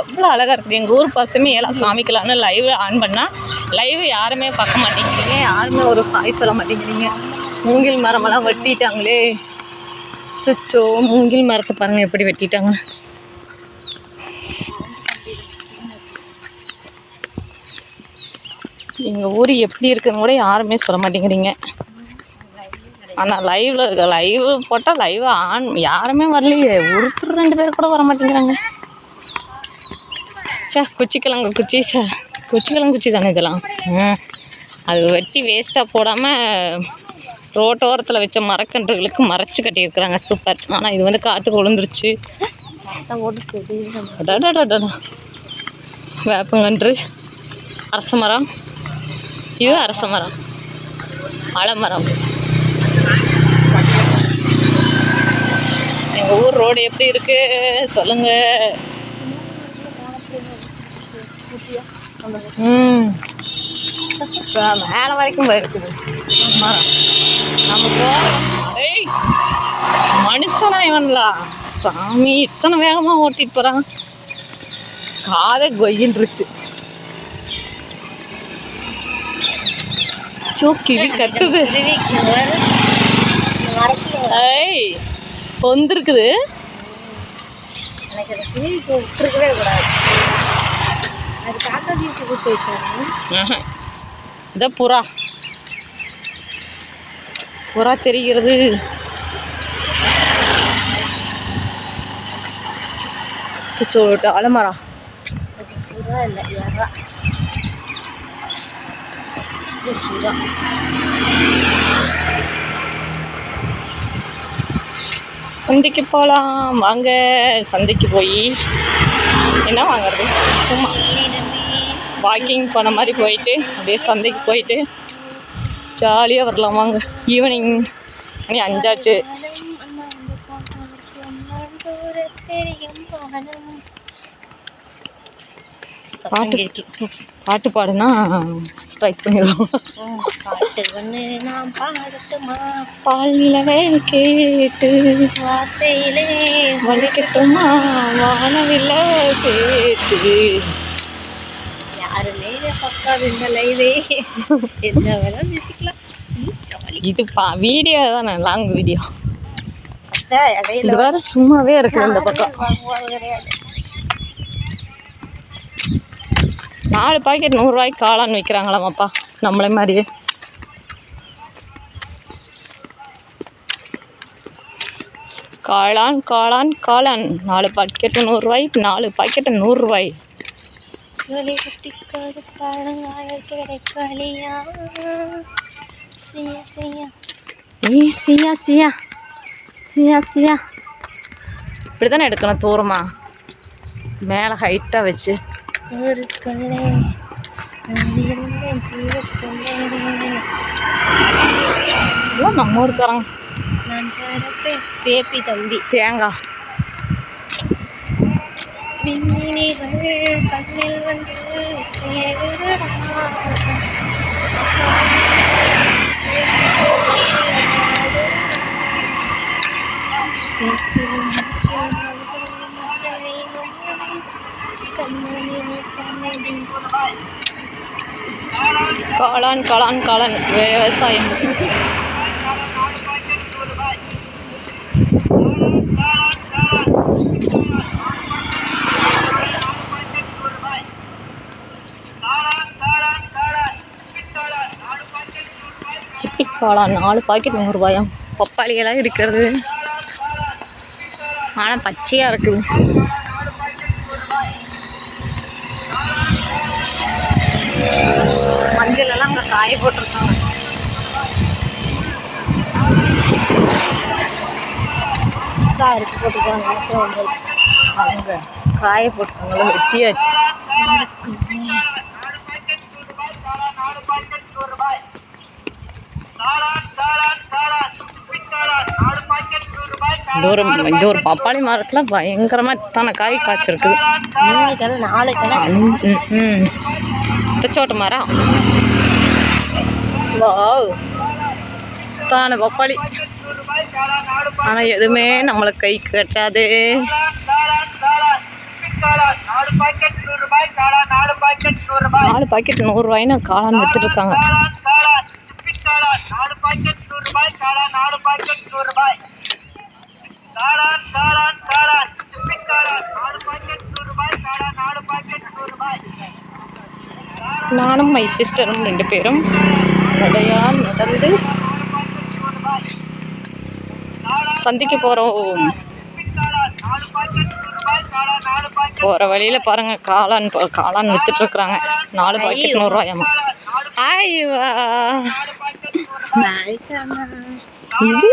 எவ்வளோ அழகாக இருக்குது எங்கள் ஊர் பசுமே எல்லாம் காமிக்கலாம்னு லைவ் ஆன் பண்ணால் லைவ் யாருமே பார்க்க மாட்டேங்கிறீங்க. யாருமே ஒரு ஹாய் சொல்ல மாட்டேங்கிறீங்க. மூங்கில் மரமெல்லாம் வெட்டிட்டாங்களே. சுச்சோ மூங்கில் மரத்தை பாருங்கள் எப்படி வெட்டிட்டாங்க. எங்கள் ஊர் எப்படி இருக்குன்னு கூட யாருமே சொல்ல மாட்டேங்கிறீங்க. ஆனால் லைவில் லைவ் போட்டால் லைவ் ஆன் யாருமே வரலையே. ஒருத்தர் ரெண்டு பேர் கூட வர மாட்டேங்கிறாங்க. சார் குச்சிக்கிழங்கு குச்சி சார் குச்சிக்கிழங்கு குச்சி தானே இதெல்லாம்? அது வெட்டி வேஸ்ட்டாக போடாமல் ரோட்டோரத்தில் வச்ச மரக்கன்றுகளுக்கு மறைச்சி கட்டியிருக்கிறாங்க. சூப்பர் ஆனால் இது வந்து காற்றுக்கு விழுந்துருச்சு. வேப்பங்கன்று அரச மரம். இது அரச மரம். ஆலமரம் எங்கள் ஊர் ரோடு எப்படி இருக்குது சொல்லுங்கள் ம் இப்ப மேலே வரைக்கும் போயிருக்குது. மரம் நம்ம ஏய் மனுஷனா இவன்லா. சாமி இத்தனை வேகமாக ஓட்டிட்டு போகிறான் காதை கொய்யின்றுச்சு. சோ கிளி கத்துது. ஏய் பொந்திருக்குது. எனக்கு விட்டுருக்கவே கூடாது. இத புறா. புறா தெரிகிறது. சொல்லிட்டு அலமரம் சந்தைக்கு போகலாம் வாங்க சந்தைக்கு போய். என்ன வாங்குறது? சும்மா. வாக்கிங் போன மாதிரி போயிட்டு அப்படியே சந்தைக்கு போயிட்டு ஜாலியாக வரலாம் வாங்க. ஈவினிங் மணி அஞ்சாச்சு. பாட்டு பாட்டு பாடுனா ஸ்ட்ரைக் பண்ணிடுவோம். பாட்டு ஒன்று நான் பாடட்டுமா? பால் நிலவே கேட்டு வார்த்தையிலே வலிக்கட்டுமா? வானவில்ல சேர்த்து யாருமே பார்க்காது இந்த லைவே என்ன வேணாலும் பேசிக்கலாம் ம், ஜாலி இது வீடியோ தானே லாங் வீடியோ இது வேற சும்மாவே இருக்குது இந்த பக்கம். நாலு பாக்கெட் நூறுரூவாய்க்கு காளான் விற்கிறாங்களாமாப்பா நம்மளே மாதிரியே. காளான் காளான் காளான். நாலு பாக்கெட்டு நூறுரூவாய் நாலு பாக்கெட்டு நூறுரூவாய் சொல்லி குத்திக்காது பழங்கால கிடைக்கலையா சியா சியா ஏ சியா சியா சியா சியா இப்படி தானே எடுக்கணும் தூரமா மேலே ஹைட்டாக வச்சு ஒரு கொள்ளை நம்ம ஊருக்காரங்க பேப்பி தம்பி தேங்காய் மின்மினிகள் கண்ணில் வந்து சேருதடா. காளான் காளான் காளான் விவசாயம் சிப்பி நாலு பாக்கெட் நூறுரூபாயாம் பப்பாளியெல்லாம் இருக்கிறது. ஆனால் பச்சையாக இருக்குது. மஞ்சள் எல்லாம் அங்கே காய போட்டிருக்காங்க. கார் போட்டுக்காங்க காய போட்டிருக்காங்களா வெட்டியாச்சு. இந்த ஒரு இந்த ஒரு பப்பாளி மரத்தில் பயங்கரமாக தானே காய் காய்ச்சிருக்கு ம். தச்சோட்ட மரம். வா தானே பப்பாளி. ஆனால் எதுவுமே நம்மளுக்கு கை கட்டாது. நாலு பாக்கெட் நூறுரூவாயின்னு காளான் விற்றுட்டு இருக்காங்க. நானும் மை சிஸ்டரும் ரெண்டு பேரும் நடையால் நடந்து சந்திக்க போகிறோம் போகிற வழியில் பாருங்க காளான் காளான் வித்துட்டு இருக்கிறாங்க நாலு பாக்கெட் நூறுரூவாயாமா ஐயோ. இது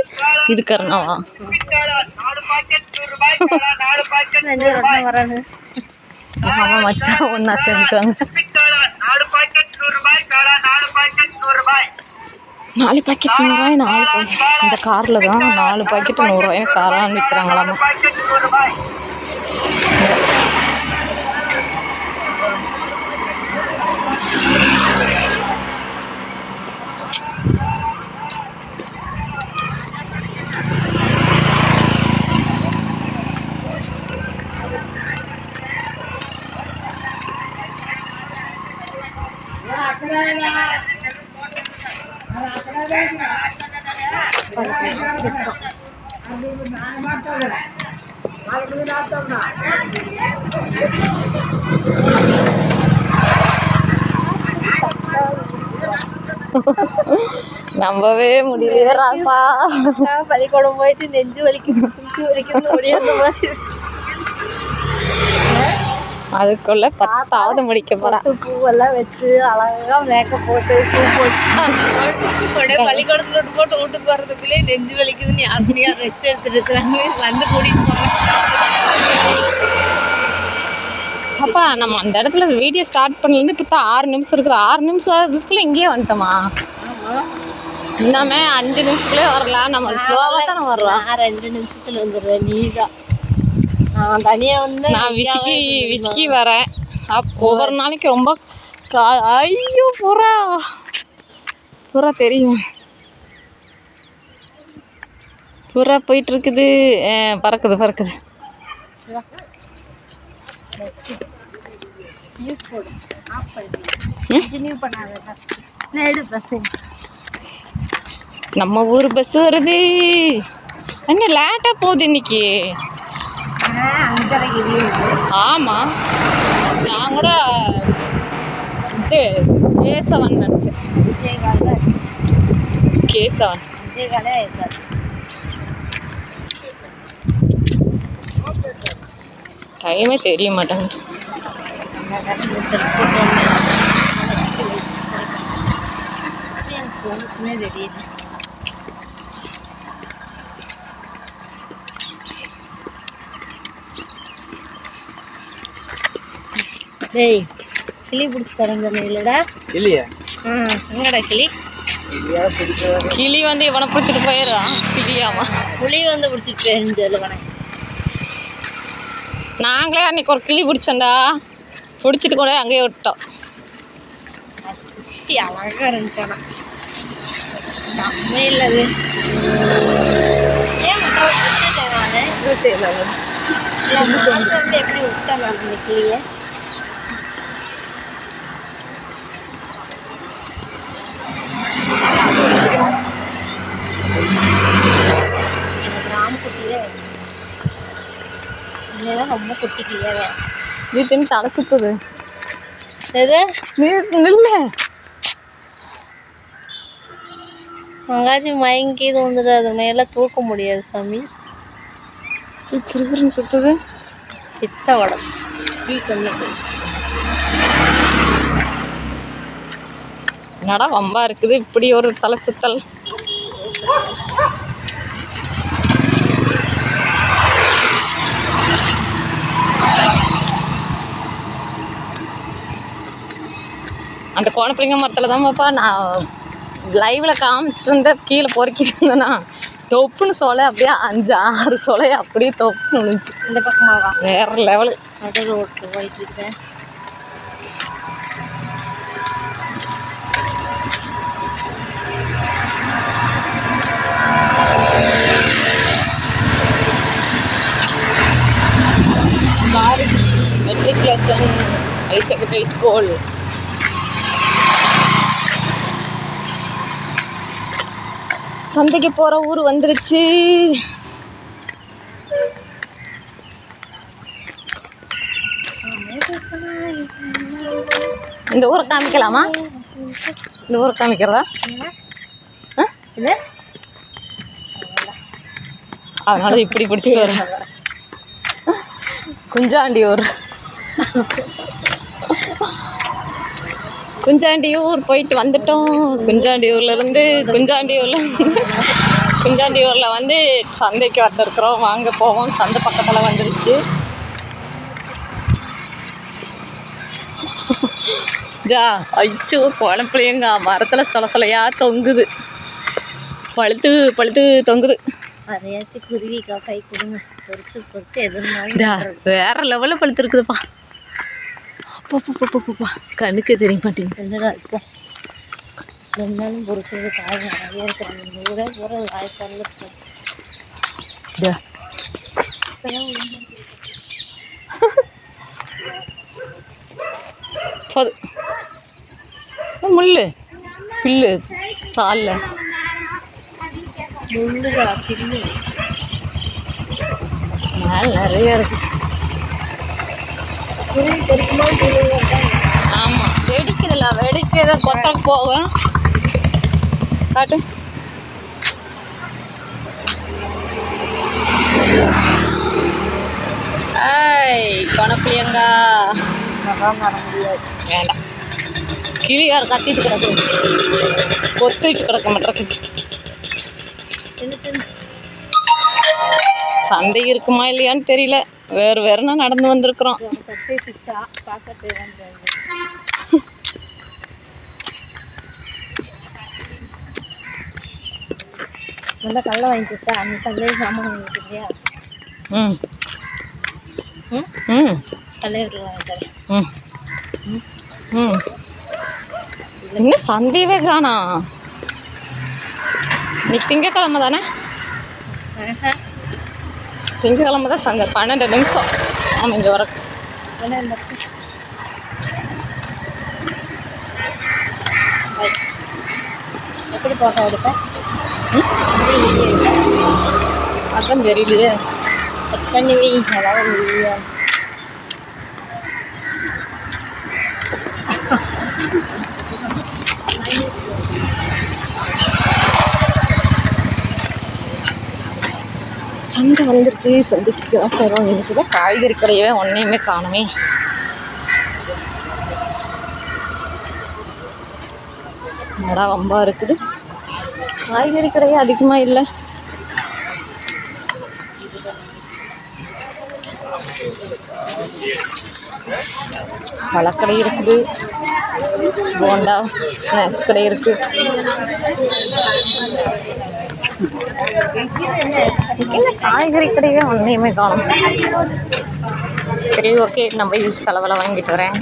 இது கருணாவா? ஆமாம் மச்சான் ஒன்றா சேர்ந்துட்டாங்க சிப்பி காளான் நாலு பாக்கெட் நூறு ரூபாய் காளான் நாலு பாக்கெட் நூறு ரூபாய் நாலு பாக்கெட் நூறுரூவாய் நாலு பாக்கெட் இந்த காரில் தான் நாலு பாக்கெட் நூறுரூவாய் காரான்னு விற்கிறாங்களாமா நம்பவே முடியலையே ராப்பா பள்ளிக்கூடம் போயிட்டு நெஞ்சு வலிக்குது வலிக்குது முடியாத மாதிரி. அதுக்குள்ள பத்தாவது முடிக்க போறா. பொட்டு பூவெல்லாம் வச்சு அழகா மேக்கப் போட்டு சூப் வச்சு பள்ளிக்கூடத்துல விட்டு போட்டு வீட்டுக்கு வர்றதுக்குள்ளே நெஞ்சு வலிக்குதுன்னு யாருமையா ரெஸ்ட் எடுத்துட்டு இருக்கிறாங்க. வந்து கூட்டிட்டு போங்க. அப்பா நம்ம அந்த இடத்துல வீடியோ ஸ்டார்ட் பண்ணலேருந்து இப்போ ஆறு நிமிஷம் இருக்குது. ஆறு நிமிஷம் அதுக்குள்ள இங்கேயே வந்துட்டோமா? இன்னமே அஞ்சு நிமிஷத்துலேயே வரலாம் நம்ம ஸ்லோவாக தானே வர்றோம். நான் ரெண்டு நிமிஷத்துல வந்துடுவேன் நீ தான். நான் தனியா வந்து நான் விஸ்கி விஸ்கி வரேன். அப் ஒவ்வொரு நாளைக்கு ரொம்ப கா ஐயோ புறா. புறா தெரியும். புறா போயிட்டு இருக்குது. அஹ் பறக்குது பறக்குது. மியூட் போடு ஆஃப் கண்டினியூ பண்ணாத நான் எடு பஸ் நம்ம ஊர் பஸ் வருது. அண்ணா லேட்டாக போகுது இன்னைக்கு. அஞ்சரைக்கு ஆமாம் நான் கூட இது கேசவன் நினச்சேன். கேசவன். டைமே தெரிய மாட்டேங்குது. தெரியுது டேய் கிளி பிடிச்சி தரங்க இல்லைடா. இல்லையா ம் எங்கடா கிளி? கிளி வந்து இவனை பிடிச்சிட்டு போயிடுறான் கிளியாமா புளி வந்து பிடிச்சிட்டு போயிருந்து சொல்லுவனே நாங்களே அன்னைக்கு ஒரு கிளி பிடிச்சோண்டா பிடிச்சிட்டு கூட அங்கேயே விட்டோம். குட்டி இருந்துச்சு ஆனா. நம்ம இல்லது. ஏன் இல்லை, வந்து எப்படி விட்டேன் நான் இந்த கிளியை தான் இன்னும் ரொம்ப குட்டி கிளியாக வேணும் வீட்டுன்னு தலை சுத்துது. எது? நில்ல மகாஜி மயங்கி இது வந்துடாது உன்னையெல்லாம் தூக்க முடியாது சாமி. திருக்குறன்னு சுத்துது. பித்த வடம். டீ கண்ணு என்னடா வம்பா இருக்குது. இப்படி ஒரு தலை சுத்தல். அந்த கோணப்பிள்ளைங்க மரத்தில் தான் பாப்பா. நான் லைவில் காமிச்சிட்டு இருந்தேன் கீழே பொறுக்கிட்டு இருந்தேன்னா தொப்புன்னு சொலை அப்படியே அஞ்சு ஆறு சொலை அப்படியே தொப்புன்னு விழுந்துச்சு. இந்த பக்கமாவா வேற லெவலு நடு ரோட்டு போயிட்டு இருக்கேன். Bharathi matriculation higher secondary school சந்தைக்கு போகிற ஊர் வந்துருச்சு. இந்த ஊரை காமிக்கலாமா? இந்த ஊரை காமிக்கிறதா? அதனால இப்படி பிடிச்சிட்டு வரேன். குஞ்சாண்டியூர். குஞ்சாண்டியூர் போயிட்டு வந்துட்டோம். குஞ்சாண்டியூர்ல இருந்து குஞ்சாண்டியூர்ல குஞ்சாண்டியூர்ல வந்து சந்தைக்கு வந்திருக்கிறோம். வாங்க போவோம். சந்தை பக்கத்தில் வந்துருச்சு. ஜா அச்சோ குழப்பிள்ளைங்க மரத்தில் சொல சொலையா தொங்குது. பழுத்து பழுத்து தொங்குது. அதையாச்சும் குருவி கை கொடுங்க. பொறிச்சு பொறிச்சு எது டா, வேற லெவலில் பழுத்துருக்குதுப்பா. அப்பா கண்ணுக்கு தெரிய மாட்டேங்குது. இப்போ? ரெண்டு நாளும் பொறிச்சது காய் நிறைய இருக்கிறாங்க இந்த ஊரே பூரா வாய்ப்பாடில் டா. போது. முள்ளு. பில்லு. சால்ல. முள்ளுதா பில்லு. மேலே நிறைய இருக்கு. குருவி பொறிக்குமா குருவி ஆமாம் வெடிக்குதுல்ல வெடிக்கிற கொத்த போகும் காட்டு. ஏய் கொணப்பிள்ளையங்கா அதான் நட வேண்டாம். கிளியார் கத்திட்டு கிடக்கு. கொத்திட்டு கிடக்க மாட்டேருக்கு சந்தை இருக்குமா இல்லையான்னு தெரியல. வேறு வேறுனா நடந்து வந்திருக்கிறோம். நல்லா கடலை வாங்கி கொடுத்தா அந்த சந்தையில் சாமான் வாங்கி கொடுத்தியா ம். ம்? ம். தலைவர் வாங்கி தரேன் ம். ம்? எங்க சந்தையவே காணா இன்னைக்கு திங்கக்கிழமை தானே? திங்கக்கிழமை தான் சந்தை பன்னெண்டு நிமிஷம். ஆமாம் இங்கே வர. எப்படி போட்டோ எடுப்பேன் அதான் தெரியலையே. கட் பண்ணி வை அதாவது இல்லையா வந்துருச்சு சந்திக்கு காசு வரும் தான் காய்கறி கடையவே ஒன்றையுமே காணுமே. நடா வம்பா இருக்குது? காய்கறி கடையே அதிகமாக இல்லை. பழக்கடை இருக்குது. போண்டா ஸ்நாக்ஸ் கடை இருக்குது என்ன காய்கறி கடையே ஒன்றையுமே காணும். சரி ஓகே நான் போய் செலவில் வாங்கிட்டு வரேன்.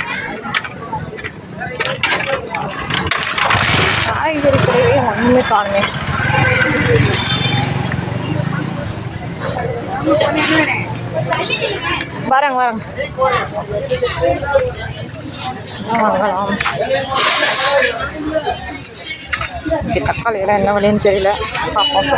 காய்கறி கடையே ஒன்றுமே காணுமே. வரேங்க வரேங்க. வாங்கலாம். இங்கே தக்காளி எல்லாம் என்ன விலைன்னு தெரியல. பார்ப்போம்.